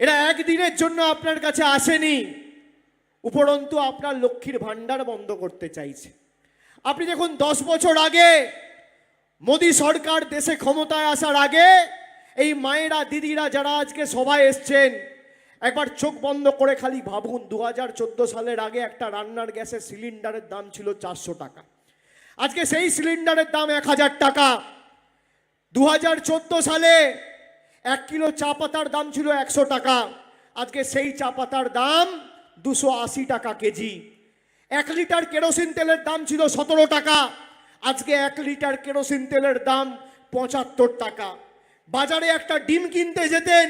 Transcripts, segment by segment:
এরা একদিনের জন্য আপনার কাছে আসেনি। উপরন্তু আপনার লক্ষ্মীর ভাণ্ডার বন্ধ করতে চাইছে। আপনি দেখুন, দশ বছর আগে মোদী সরকার দেশে ক্ষমতায় আসার আগে এই মায়েরা, দিদিরা যারা আজকে সভায় এসছেন, একবার চোখ বন্ধ করে খালি ভাবুন দু হাজার চোদ্দ সালের আগে একটা রান্নার গ্যাসের সিলিন্ডারের দাম ছিল চারশো টাকা। আজকে সেই সিলিন্ডারের দাম এক হাজার টাকা। দু হাজার চোদ্দ সালে এক কিলো চা পাতার দাম ছিল একশো টাকা। আজকে সেই চা পাতার দাম দুশো আশি টাকা কেজি। এক লিটার কেরোসিন তেলের দাম ছিল সতেরো টাকা। আজকে এক লিটার কেরোসিন তেলের দাম পঁচাত্তর টাকা। বাজারে একটা ডিম কিনতে যেতেন,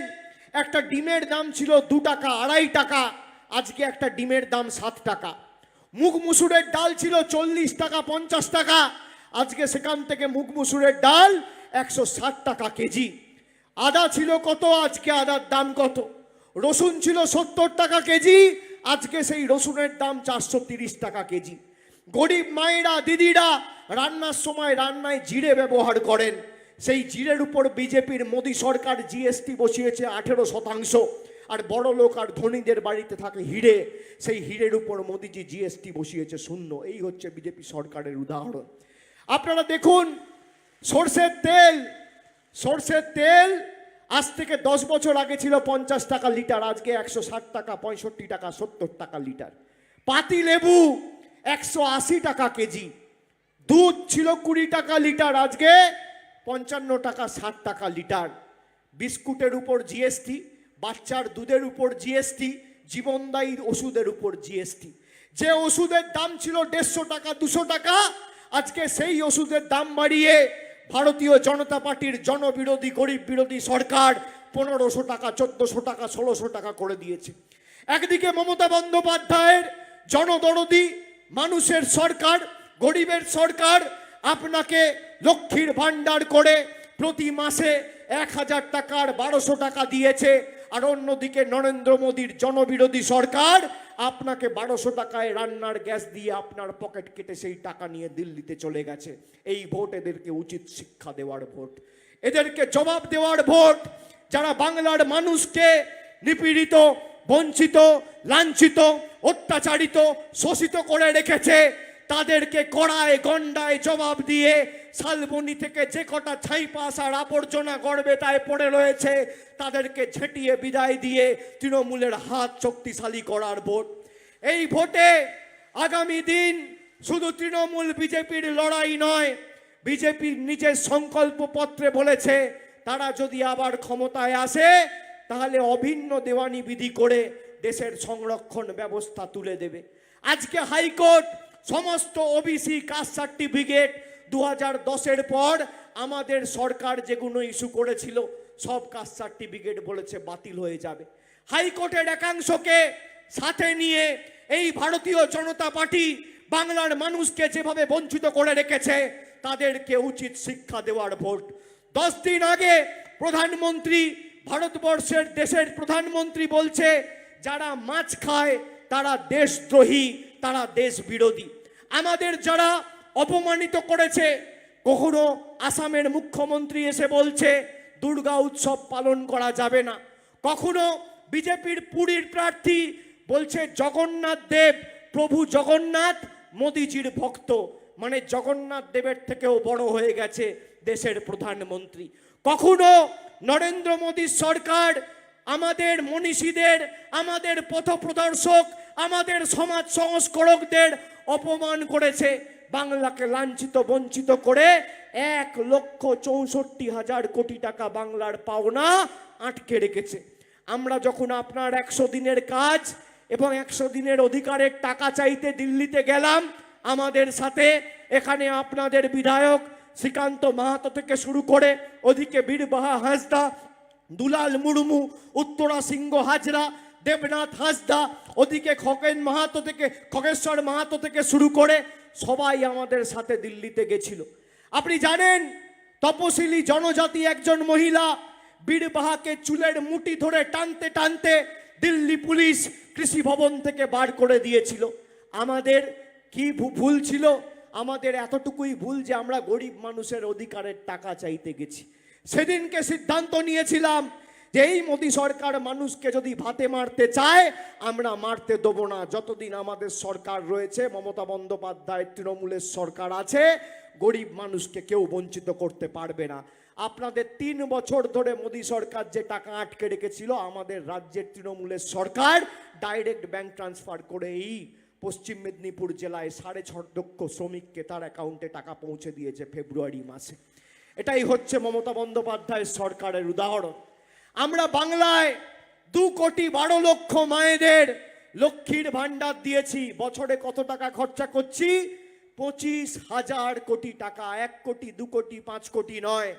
একটা ডিমের দাম ছিল দু টাকা আড়াই টাকা, আজকে একটা ডিমের দাম সাত টাকা। মুগ মুসুরের ডাল ছিল চল্লিশ টাকা পঞ্চাশ টাকা, আজকে সেখান থেকে মুগ মুসুরের ডাল একশো ষাট টাকা কেজি। আদা ছিল কত, আজকে আদার দাম কত? রসুন ছিল সত্তর টাকা কেজি, আজকে সেই রসুনের দাম চারশো তিরিশ টাকা কেজি। গরিব মায়েরা, দিদিরা রান্নার সময় রান্নায় জিরে ব্যবহার করেন। সেই জিরের উপর বিজেপির মোদী সরকার জিএসটি বসিয়েছে আঠেরো শতাংশ, আর বড় লোক আর ধনীদের বাড়িতে থাকে হিরে। সেই হিরের উপর মোদিজি জিএসটি বসিয়েছে শূন্য। এই হচ্ছে বিজেপি সরকারের উদাহরণ। আপনারা দেখুন, সর্ষের তেল সর্ষের তেল আজ থেকে দশ বছর আগে ছিল পঞ্চাশ টাকা লিটার, আজকে একশো ষাট টাকা, পঁয়ষট্টি টাকা, সত্তর টাকা লিটার। পাতি লেবু একশো আশি টাকা কেজি, দুধ ছিল কুড়ি টাকা লিটার, আজকে পঞ্চান্ন টাকা, ষাট টাকা লিটার। বিস্কুটের উপর জিএসটি বাচ্চার দুধের উপর জিএসটি জীবনদায়ী ওষুধের উপর জিএসটি যে ওষুধের দাম ছিল দেড়শো টাকা, দুশো টাকা, আজকে সেই ওষুধের দাম বাড়িয়ে ভারতীয় জনতা পার্টির জনবিরোধী, গরিব বিরোধী সরকার পনেরোশো টাকা, চোদ্দশো টাকা, ষোলোশো টাকা করে দিয়েছে। একদিকে মমতা বন্দ্যোপাধ্যায়ের জনদরদি, মানুষের সরকার, গরিবের সরকার, আপনাকে লক্ষ্মীর ভাণ্ডার করে প্রতি মাসে এক হাজার টাকার বারোশো টাকা দিয়েছে। আর অন্যদিকে নরেন্দ্র মোদীর জনবিরোধী সরকার আপনাকে বারোশো টাকায় রান্নার গ্যাস দিয়ে আপনার পকেট কেটে সেই টাকা নিয়ে দিল্লিতে চলে গেছে। এই ভোট এদেরকে উচিত শিক্ষা দেওয়ার ভোট। এদেরকে জবাব দেওয়ার ভোট। যারা বাংলার মানুষকে নিপীড়িত, বঞ্চিত, লাঞ্ছিত, অত্যাচারিত, শোষিত করে রেখেছে, তাদেরকে কড়ায় গন্ডায় জবাব দিয়ে শালবনি থেকে যে কটা ছাই পাস আর আবর্জনা গড়বে তাই পড়ে রয়েছে, তাদেরকে ছেটিয়ে বিদায় দিয়ে তৃণমূলের হাত শক্তিশালী করার ভোট। এই ভোটে আগামী দিন শুধু তৃণমূল বিজেপির লড়াই নয়, বিজেপির নিজের সংকল্প পত্রে বলেছে, তারা যদি আবার ক্ষমতায় আসে, তাহলে অভিন্ন দেওয়ানি বিধি করে দেশের সংরক্ষণ ব্যবস্থা তুলে দেবে। আজকে হাইকোর্ট সমস্ত ওবিসি কাস্ট সার্টিফিকেট দু হাজার দশের পর আমাদের সরকার যেগুলো ইস্যু করেছিল, সব কাস্ট সার্টিফিকেট বলেছে বাতিল হয়ে যাবে। হাইকোর্টের একাংশকে সাথে নিয়ে এই ভারতীয় জনতা পার্টি বাংলার মানুষকে যেভাবে বঞ্চিত করে রেখেছে, তাদেরকে উচিত শিক্ষা দেওয়ার ভোট। দশ দিন আগে প্রধানমন্ত্রী, ভারতবর্ষের দেশের প্রধানমন্ত্রী বলছে, যারা মাছ খায় তারা দেশদ্রোহী, তারা দেশ বিরোধী আমাদের যারা অপমানিত করেছে। কখনো আসামের মুখ্যমন্ত্রী এসে বলছে, দুর্গা উৎসব পালন করা যাবে না। কখনো বিজেপির পুরীর প্রার্থী বলছে, জগন্নাথ দেব, প্রভু জগন্নাথ, মোদিজির ভক্ত। মানে জগন্নাথ দেবের থেকেও বড় হয়ে গেছে দেশের প্রধানমন্ত্রী। কখনো নরেন্দ্র মোদীর সরকার আমাদের মনীষীদের, আমাদের পথপ্রদর্শক, আমাদের সমাজ সংস্করকদের অপমান করেছে। বাংলাকে লাঞ্ছিত, বঞ্চিত করে এক লক্ষ চৌষট্টি হাজার কোটি টাকা বাংলার পাওনা আটকে রেখেছে। আমরা যখন আপনার একশো দিনের কাজ এবং একশো দিনের অধিকারের টাকা চাইতে দিল্লিতে গেলাম, আমাদের সাথে এখানে আপনাদের বিধায়ক শ্রীকান্ত মাহাতো থেকে শুরু করে ওদিকে বীরবাহা হাঁসদা, দুলাল মুর্মু, উত্তরা সিংহ হাজরা, দেবনাথ হাসদা, ওদিকে খগেন মাহাতো থেকে, খগেশ্বর মাহাতো থেকে শুরু করে সবাই আমাদের সাথে দিল্লিতে গেছিল। আপনি জানেন, তপশিলি জনজাতি একজন মহিলা বীরবাহাকে চুলের মুঠি ধরে টানতে টানতে দিল্লি পুলিশ কৃষি ভবন থেকে বার করে দিয়েছিল। আমাদের কি ভুল ছিল? আমাদের এতটুকুই ভুল যে আমরা গরিব মানুষের অধিকারের টাকা চাইতে গেছি। সেদিনকে সিদ্ধান্ত নিয়েছিলাম যে এই মোদী সরকার মানুষকে যদি ভাতে মারতে চায়, আমরা মারতে দেবো না। যতদিন আমাদের সরকার রয়েছে, মমতা বন্দ্যোপাধ্যায়, তৃণমূলের সরকার আছে, গরিব মানুষকে কেউ বঞ্চিত করতে পারবে না। আপনাদের তিন বছর ধরে মোদী সরকার যে টাকা আটকে রেখেছিল, আমাদের রাজ্যের তৃণমূলের সরকার ডাইরেক্ট ব্যাংক ট্রান্সফার করে এই পশ্চিম মেদিনীপুর জেলায় সাড়ে ছ লক্ষ শ্রমিককে তার অ্যাকাউন্টে টাকা পৌঁছে দিয়েছে ফেব্রুয়ারি মাসে। এটাই হচ্ছে মমতা বন্দ্যোপাধ্যায়ের সরকারের উদাহরণ। আমরা বাংলায় দু কোটি বারো লক্ষ মায়েদের লক্ষ্মীর ভাণ্ডার দিয়েছি। বছরে কত টাকা খরচা করছি? পঁচিশ হাজার কোটি টাকা। এক কোটি, দু কোটি, পাঁচ কোটি নয়।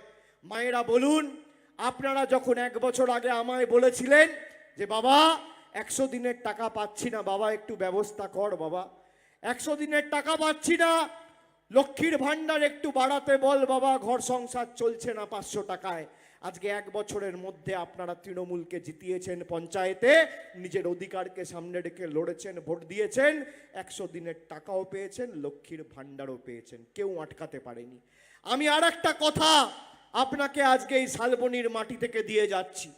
মায়েরা বলুন, আপনারা যখন এক বছর আগে আমায় বলেছিলেন যে, বাবা, একশো দিনের টাকা পাচ্ছি না, বাবা, একটু ব্যবস্থা কর, বাবা। একশো দিনের টাকা পাচ্ছি না, লক্ষ্মীর ভাণ্ডার একটু বাড়াতে বল, বাবা, ঘর সংসার চলছে না পাঁচশো টাকায়। আজকে এক বছরের মধ্যে আপনারা তৃণমূলকে জিতিয়েছেন পঞ্চায়েতে, নিজের অধিকারকে সামনে রেখে লড়েছেন, ভোট দিয়েছেন, একশো দিনের টাকাও পেয়েছেন, লক্ষ্মীর ভাণ্ডারও পেয়েছেন, কেউ আটকাতে পারেনি। আমি আর একটা কথা আপনাকে আজকে এই শালবনির মাটি থেকে দিয়ে যাচ্ছি,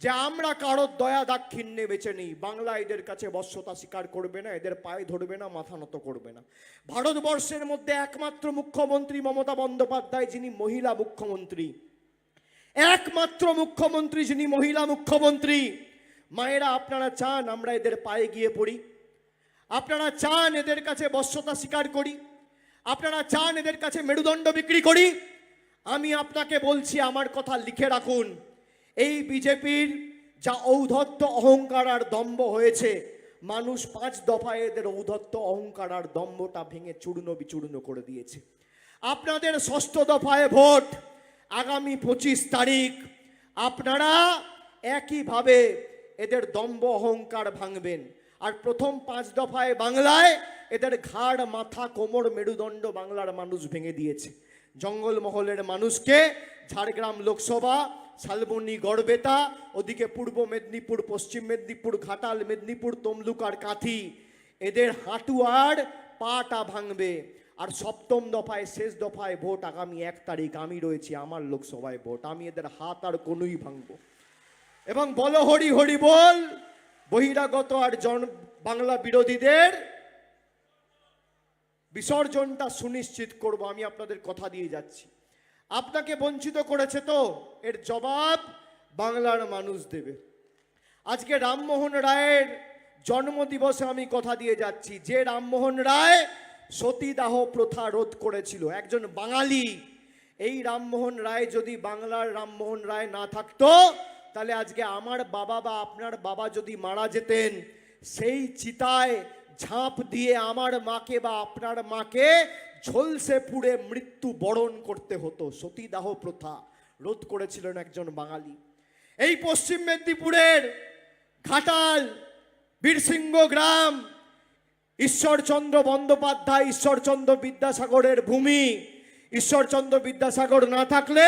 যে আমরা কারোর দয়া দাক্ষিণ্যে বেছে নেই, বাংলা এদের কাছে বশ্যতা স্বীকার করবে না, এদের পায়ে ধরবে না, মাথা নত করবে না। ভারতবর্ষের মধ্যে একমাত্র মুখ্যমন্ত্রী মমতা বন্দ্যোপাধ্যায়, যিনি মহিলা মুখ্যমন্ত্রী একমাত্র মুখ্যমন্ত্রী যিনি মহিলা মুখ্যমন্ত্রী, মায়েরা আপনারা চান আমরা এদের পায়ে গিয়ে পড়ি। আপনারা চান এদের কাছে বশ্যতা স্বীকার করি। আপনারা চান এদের কাছে মেরুদণ্ড বিক্রি করি। আমি আপনাকে বলছি, আমার কথা লিখে রাখুন। এই বিজেপির যা ঔদ্ধত্য অহংকার আর দম্ভ হয়েছে, মানুষ পাঁচ দফায় এদের ঔদ্ধত্য অহংকার আর দম্ভটা ভেঙে চূর্ণ বিচূর্ণ করে দিয়েছে। আপনাদের ষষ্ঠ দফায় ভোট আগামী পঁচিশ তারিখ আপনারা একইভাবে এদের দম্ভ অহংকার ভাঙবেন। আর প্রথম পাঁচ দফায় বাংলায় এদের ঘাড়, মাথা, কোমর, মেরুদণ্ড বাংলার মানুষ ভেঙে দিয়েছে। জঙ্গলমহলের মানুষকে ঝাড়গ্রাম লোকসভা, শালবনী, গড়বেতা, ওদিকে পূর্ব মেদিনীপুর, পশ্চিম মেদিনীপুর, ঘাটাল, মেদিনীপুর, তমলুক আর কাঁথি, এদের হাঁটু আর পাটা ভাঙবে। আর সপ্তম দফায়, শেষ দফায় ভোট আগামী এক তারিখ আমি রয়েছি, আমার লোকসভায় ভোট। আমি এদের হাত আর কোনোই ভাঙবো। এবং বলো হরি হরি বল, বহিরাগত আর জন, বাংলা বিরোধীদের বিসর্জনটা সুনিশ্চিত করব, আমি আপনাদের কথা দিয়ে যাচ্ছি। আপনাকে বঞ্চিত করেছে তো, এর জবাব বাংলার মানুষ দেবে। আজকে রামমোহন রায়ের জন্মদিবসে আমি কথা দিয়ে যাচ্ছি। যে রামমোহন রায় সতীদাহ প্রথা রোধ করেছিল। একজন বাঙালি, এই রামমোহন রায় যদি বাংলার রামমোহন রায় না থাকতো, তাহলে আজকে আমার বাবা বা আপনার বাবা যদি মারা যেতেন, সেই চিতায় ঝাঁপ দিয়ে আমার মাকে বা আপনার মাকে ঝলসে পুড়ে মৃত্যু বরণ করতে হতো। সতীদাহ প্রথা রোধ করেছিলেন একজন বাঙালি। এই পশ্চিম মেদিনীপুরের ঘাটাল, বীরসিংহ গ্রাম ঈশ্বরচন্দ্র বন্দ্যোপাধ্যায় ঈশ্বরচন্দ্র বিদ্যাসাগরের ভূমি। ঈশ্বরচন্দ্র বিদ্যাসাগর না থাকলে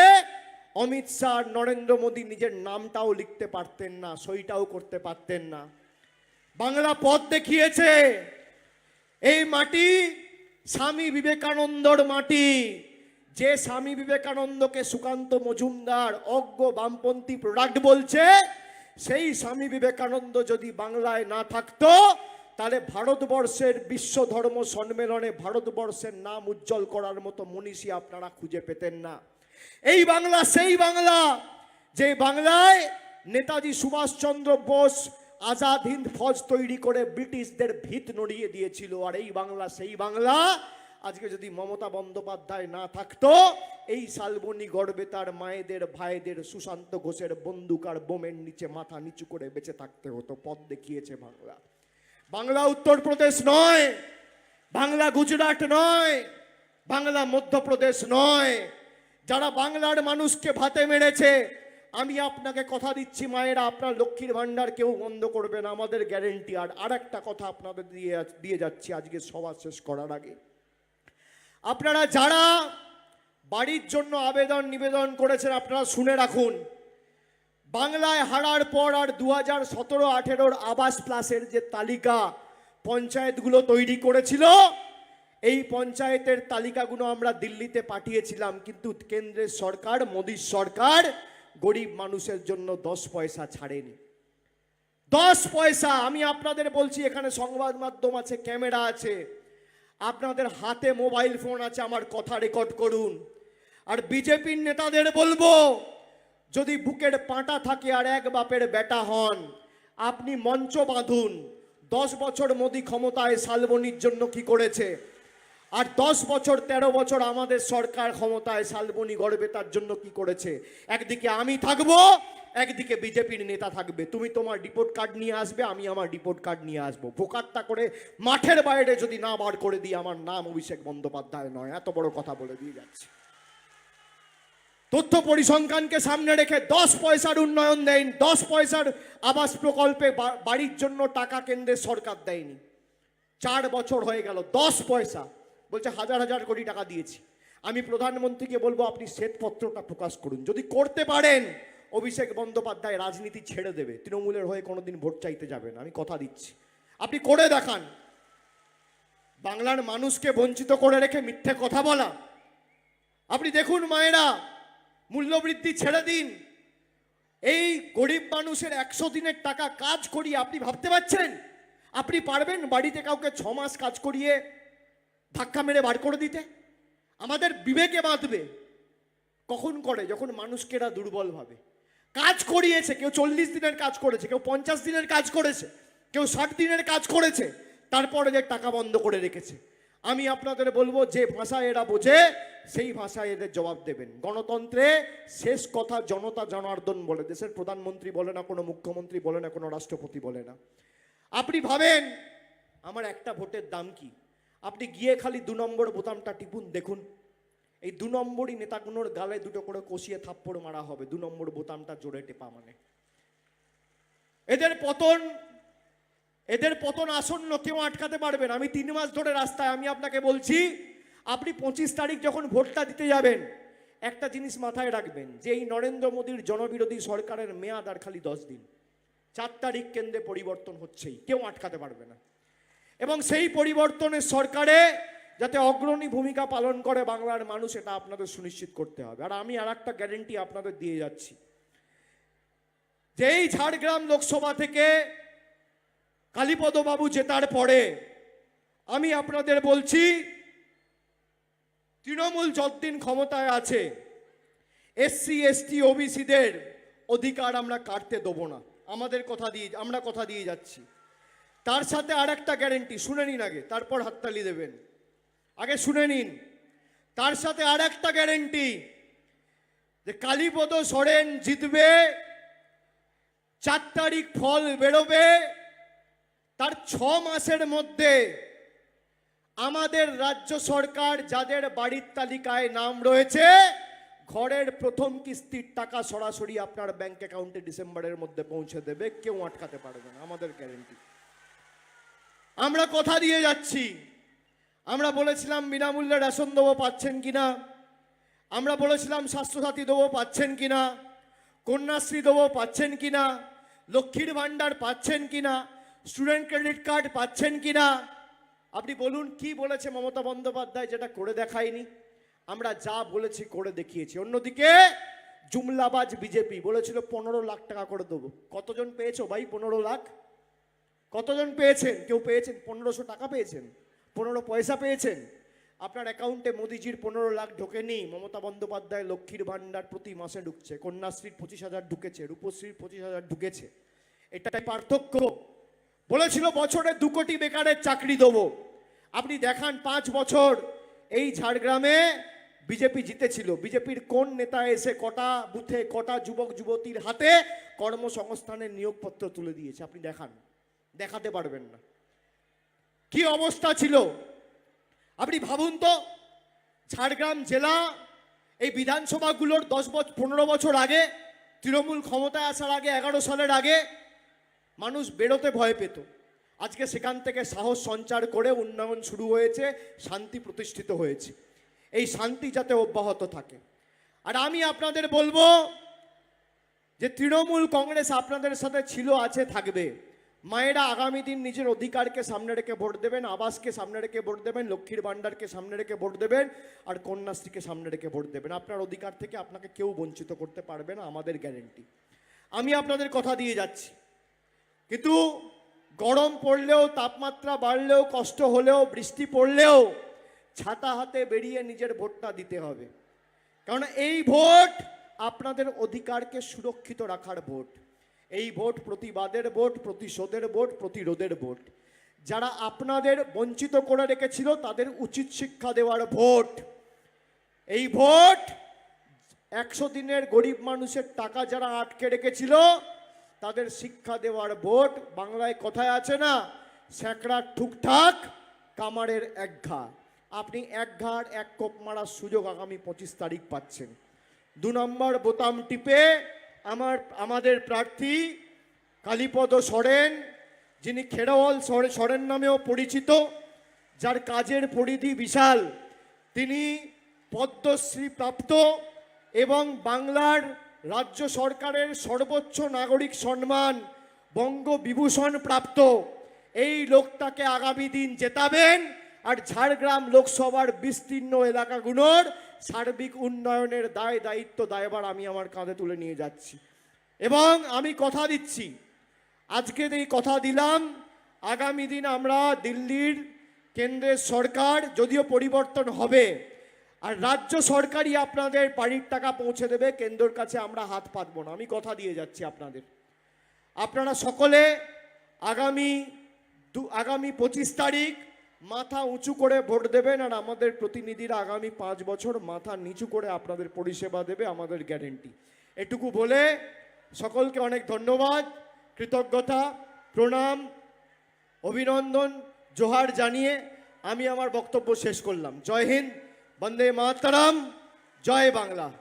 অমিত শাহ নরেন্দ্র মোদী নিজের নামটাও লিখতে পারতেন না, সইটাও করতে পারতেন না। বাংলা পথ দেখিয়েছে, এই মাটি স্বামী বিবেকানন্দর মাটি। যে স্বামী বিবেকানন্দকে সুকান্ত মজুমদার, অজ্ঞ বামপন্থী প্রোডাক্ট বলছে, সেই স্বামী বিবেকানন্দ যদি বাংলায় না থাকতো তাহলে ভারতবর্ষের বিশ্ব ধর্ম সম্মেলনে ভারতবর্ষের নাম উজ্জ্বল করার মতো মনীষী আপনারা খুঁজে পেতেন না। এই বাংলা, সেই বাংলা, যে বাংলায় নেতাজি সুভাষচন্দ্র বোস আজাদ হিন্দ ফৌজ তৈরি করে ব্রিটিশদের ভিত নড়িয়ে দিয়েছিল। আর এই বাংলা, সেই বাংলা আজকে যদি মমতা বন্দ্যোপাধ্যায় না থাকতো, এই শালবনী গর্বে তার মায়েদের, ভাইদের, সুশান্ত ঘোষের বন্দুক আর বোমের নিচে মাথা নিচু করে বেঁচে থাকতে হতো। পথ দেখিয়েছে বাংলা। বাংলা উত্তরপ্রদেশ নয়, বাংলা গুজরাট নয়, বাংলা মধ্যপ্রদেশ নয়। যারা বাংলার মানুষকে ভাতে মেরেছে, আমি আপনাকে কথা দিচ্ছি, মায়েরা, আপনার লক্ষ্মীর ভাণ্ডার কেউ বন্ধ করবে না, আমাদের গ্যারেন্টি আর আর একটা কথা আপনাদের দিয়ে দিয়ে যাচ্ছি আজকে সভা শেষ করার আগে। আপনারা যারা বাড়ির জন্য আবেদন নিবেদন করেছেন, আপনারা শুনে রাখুন বাংলায় হারার পর আর দু হাজার সতেরো আঠেরোর আবাস প্লাসের যে তালিকা পঞ্চায়েতগুলো তৈরি করেছিল, এই পঞ্চায়েতের তালিকাগুলো আমরা দিল্লিতে পাঠিয়েছিলাম। কিন্তু কেন্দ্রের সরকার, মোদীর সরকার গরিব মানুষের জন্য দশ পয়সা ছাড়েনি। দশ পয়সা, আমি আপনাদের বলছি, এখানে সংবাদ মাধ্যম আছে, ক্যামেরা আছে। আপনাদের হাতে মোবাইল ফোন আছে, আমার কথা রেকর্ড করুন। আর বিজেপির নেতাদের বলব যদি বুকের পাঁটা থাকে আর এক বাপের বেটা হন, আপনি মঞ্চ বাঁধুন। দশ বছর মোদি ক্ষমতায় শালবনির জন্য কি করেছে? আর দশ বছর ১৩ বছর আমাদের সরকার ক্ষমতায় শালবনি গড়বে, তার জন্য কি করেছে? একদিকে আমি থাকব, একদিকে বিজেপির নেতা থাকবে। তুমি তোমার রিপোর্ট কার্ড নিয়ে আসবে, আমি আমার রিপোর্ট কার্ড নিয়ে আসব। বোকারটা করে মাঠের বাইরে যদি না বার করে দিই, আমার নাম অভিষেক বন্দ্যোপাধ্যায় নয়। এত বড় কথা বলে দিয়ে যাচ্ছে। তথ্য পরিসংখ্যানকে সামনে রেখে দশ পয়সার উন্নয়ন দেয়নি, দশ পয়সার আবাস প্রকল্পে বাড়ির জন্য টাকা কেন্দ্রের সরকার দেয়নি। চার বছর হয়ে গেল, দশ পয়সা, বলছে হাজার হাজার কোটি টাকা দিয়েছি। আমি প্রধানমন্ত্রীকে বলব, আপনি শ্বেতপত্রটা প্রকাশ করুন। যদি করতে পারেন, অভিষেক বন্দ্যোপাধ্যায় রাজনীতি ছেড়ে দেবে, তৃণমূলের হয়ে কোনোদিন ভোট চাইতে যাবেন আমি কথা দিচ্ছি। আপনি করে দেখান। বাংলার মানুষকে বঞ্চিত করে রেখে মিথ্যে কথা বলা। আপনি দেখুন মায়েরা মূল্যবৃদ্ধি ছেড়ে দিন। এই গরিব মানুষের একশো দিনের টাকা কাজ করিয়ে আপনি ভাবতে পারছেন? আপনি পারবেন বাড়িতে কাউকে ছ মাস কাজ করিয়ে ধাক্কা মেরে বার করে দিতে? আমাদের বিবেকে বাঁধবে। কখন করে? যখন মানুষকে এরা দুর্বল ভাবে। কাজ করিয়েছে, কেউ চল্লিশ দিনের কাজ করেছে, কেউ পঞ্চাশ দিনের কাজ করেছে, কেউ ষাট দিনের কাজ করেছে, তারপরে যে টাকা বন্ধ করে রেখেছে। আমি আপনাদের বলব, যে ভাষায় এরা বোঝে, সেই ভাষায় এদের জবাব দেবেন। গণতন্ত্রে শেষ কথা জনতা জনার্দন বলে, দেশের প্রধানমন্ত্রী বলে না, কোনো মুখ্যমন্ত্রী বলে না, কোনো রাষ্ট্রপতি বলে না। আপনি ভাবেন, আমার একটা ভোটের দাম কি? আপনি গিয়ে খালি দু নম্বর বোতামটা টিপুন, দেখুন। এই দু নম্বরই নেতাগুলোর গালে দুটো করে কষিয়ে থাপ্পড় মারা হবে, দু নম্বর বোতামটা জোরে টেপা মানে। এদের পতন এদের পতন আসন্ন কেউ আটকাতে পারবেন আমি তিন মাস ধরে রাস্তায় আমি আপনাকে বলছি, আপনি পঁচিশ তারিখ যখন ভোটটা দিতে যাবেন, একটা জিনিস মাথায় রাখবেন, যে এই নরেন্দ্র মোদীর জনবিরোধী সরকারের মেয়াদ আর খালি দশ দিন। চার তারিখ কেন্দ্রে পরিবর্তন হচ্ছেই, কেউ আটকাতে পারবে না। এবং সেই পরিবর্তনের সরকারে যাতে অগ্রণী ভূমিকা পালন করে বাংলার মানুষ, এটা আপনাদের সুনিশ্চিত করতে হবে। আর আমি আর একটা গ্যারেন্টি আপনাদের দিয়ে যাচ্ছি। যে এই ঝাড়গ্রাম লোকসভা থেকে কালীপদ বাবু জেতার পরে আমি আপনাদের বলছি, তৃণমূল যতদিন ক্ষমতায় আছে, এসসি, এসটি, ওবিসিদের অধিকার আমরা কাটতে দেবো না। আমাদের কথা দিয়ে, আমরা কথা দিয়ে যাচ্ছি। তার সাথে আর একটা গ্যারেন্টি শুনে নিন আগে, তারপর হাততালি দেবেন। আগে শুনে নিন। তার সাথে আর একটা গ্যারেন্টি যে কালীপদ সরেন জিতবে, চার তারিখ ফল বেরোবে তার ছ মাসের মধ্যে আমাদের রাজ্য সরকার যাদের বাড়ির তালিকায় নাম রয়েছে, ঘরের প্রথম কিস্তির টাকা সরাসরি আপনার ব্যাংক অ্যাকাউন্টে ডিসেম্বরের মধ্যে পৌঁছে দেবে, কেউ আটকাতে পারবে না, আমাদের গ্যারেন্টি আমরা কথা দিয়ে যাচ্ছি। আমরা বলেছিলাম বিনামূল্যে রেশন দেবো পাচ্ছেন কিনা আমরা বলেছিলাম স্বাস্থ্যসাথী দেবো পাচ্ছেন কিনা কন্যাশ্রী দেবো পাচ্ছেন কিনা লক্ষ্মীর ভাণ্ডার পাচ্ছেন কিনা স্টুডেন্ট ক্রেডিট কার্ড পাচ্ছেন কিনা? আপনি বলুন, কি বলেছে মমতা বন্দ্যোপাধ্যায় যেটা করে দেখায়নি? আমরা যা বলেছি করে দেখিয়েছি। অন্যদিকে, জুমলাবাজ বিজেপি বলেছিল পনেরো লাখ টাকা করে দেবো। কতজন পেয়েছ ভাই পনেরো লাখ? কতজন পেয়েছেন? কেউ পেয়েছেন? পনেরোশো টাকা পেয়েছেন? পনেরো পয়সা পেয়েছেন? আপনার অ্যাকাউন্টে মোদিজির পনেরো লাখ ঢোকেনি। মমতা বন্দ্যোপাধ্যায় লক্ষ্মীর ভাণ্ডার প্রতি মাসে ঢুকছে। কন্যাশ্রীর পঁচিশ হাজার ঢুকেছে। রূপশ্রীর পঁচিশ হাজার ঢুকেছে। এটাই পার্থক্য। বলেছিল, বছরে দু কোটি বেকারের চাকরি দেবো। আপনি দেখান, পাঁচ বছর এই ঝাড়গ্রামে বিজেপি জিতেছিল। বিজেপির কোন নেতা এসে কটা বুথে, কটা যুবক, যুবতীর হাতে কর্মসংস্থানের নিয়োগপত্র তুলে দিয়েছে? আপনি দেখান। দেখাতে পারবেন না। কি অবস্থা ছিল? আপনি ভাবুন তো, ঝাড়গ্রাম জেলা এই বিধানসভাগুলোর দশ বছর পনেরো বছর আগে, তৃণমূল ক্ষমতায় আসার আগে, এগারো সালের আগে মানুষ বেরোতে ভয় পেত। আজকে সেখান থেকে সাহস সঞ্চার করে উন্নয়ন শুরু হয়েছে, শান্তি প্রতিষ্ঠিত হয়েছে। এই শান্তি যাতে অব্যাহত থাকে। আর আমি আপনাদের বলব যে তৃণমূল কংগ্রেস আপনাদের সাথে ছিল, আছে, থাকবে। মায়েরা আগামী দিন নিজের অধিকারকে সামনে রেখে ভোট দেবেন, আবাসকে সামনে রেখে ভোট দেবেন, লক্ষ্মীর ভাণ্ডারকে সামনে রেখে ভোট দেবেন, আর কন্যাশ্রীকে সামনে রেখে ভোট দেবেন। আপনার অধিকার থেকে আপনাকে কেউ বঞ্চিত করতে পারবে না, আমাদের গ্যারেন্টি। আমি আপনাদের কথা দিয়ে যাচ্ছি। কিন্তু গরম পড়লেও, তাপমাত্রা বাড়লেও, কষ্ট হলেও, বৃষ্টি পড়লেও ছাতা হাতে বেরিয়ে নিজের ভোটটা দিতে হবে। কারণ এই ভোট আপনাদের অধিকারকে সুরক্ষিত রাখার ভোট। এই ভোট প্রতিবাদের ভোট, প্রতিশোধের ভোট, প্রতিরোধের ভোট। যারা আপনাদের বঞ্চিত করে রেখেছিল, তাদের উচিত শিক্ষা দেওয়ার ভোট। এই ভোট একশো দিনের গরিব মানুষের টাকা যারা আটকে রেখেছিল তাদের শিক্ষা দেওয়ার ভোট বাংলায় কথায় আছে না? স্যাঁকড়ার ঠুকঠাক, কামারের এক ঘা আপনি এক ঘাড় এক কোপ মারার সুযোগ আগামী পঁচিশ তারিখ পাচ্ছেন। দু নম্বর বোতাম টিপে আমার, আমাদের প্রার্থী কালীপদ সরেন, যিনি খেরোয়াল সরে- সরেন নামেও পরিচিত, যার কাজের পরিধি বিশাল। তিনি পদ্মশ্রী প্রাপ্ত এবং বাংলার রাজ্য সরকারের সর্বোচ্চ নাগরিক সম্মান বঙ্গবিভূষণ প্রাপ্ত। এই লোকটাকে আগামী দিন জেতাবেন আর ঝাড়গ্রাম লোকসভার বিস্তীর্ণ এলাকাগুলোর সার্বিক উন্নয়নের দায় দায়িত্ব দায়ভার আমি আমার কাঁধে তুলে নিয়ে যাচ্ছি। এবং আমি কথা দিচ্ছি। আজকে এই কথা দিলাম। আগামী দিন আমরা দিল্লির কেন্দ্রের সরকার যদিও পরিবর্তন হবে আর রাজ্য সরকারই আপনাদের বাড়ির টাকা পৌঁছে দেবে, কেন্দ্রের কাছে আমরা হাত পাতবো না। আমি কথা দিয়ে যাচ্ছি আপনাদের। আপনারা সকলে আগামী দু, আগামী পঁচিশ তারিখ মাথা উঁচু করে ভোট দেবেন আর আমাদের প্রতিনিধিরা আগামী পাঁচ বছর মাথা নিচু করে আপনাদের পরিষেবা দেবে, আমাদের গ্যারেন্টি। এটুকু বলে সকলকে অনেক ধন্যবাদ, কৃতজ্ঞতা, প্রণাম, অভিনন্দন, জোহার জানিয়ে আমি আমার বক্তব্য শেষ করলাম। জয় হিন্দ। বন্দে মাতারাম জয় বাংলা।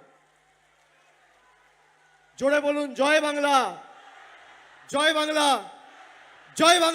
জোরে বলুন জয় বাংলা। জয় বাংলা। জয় বাংলা।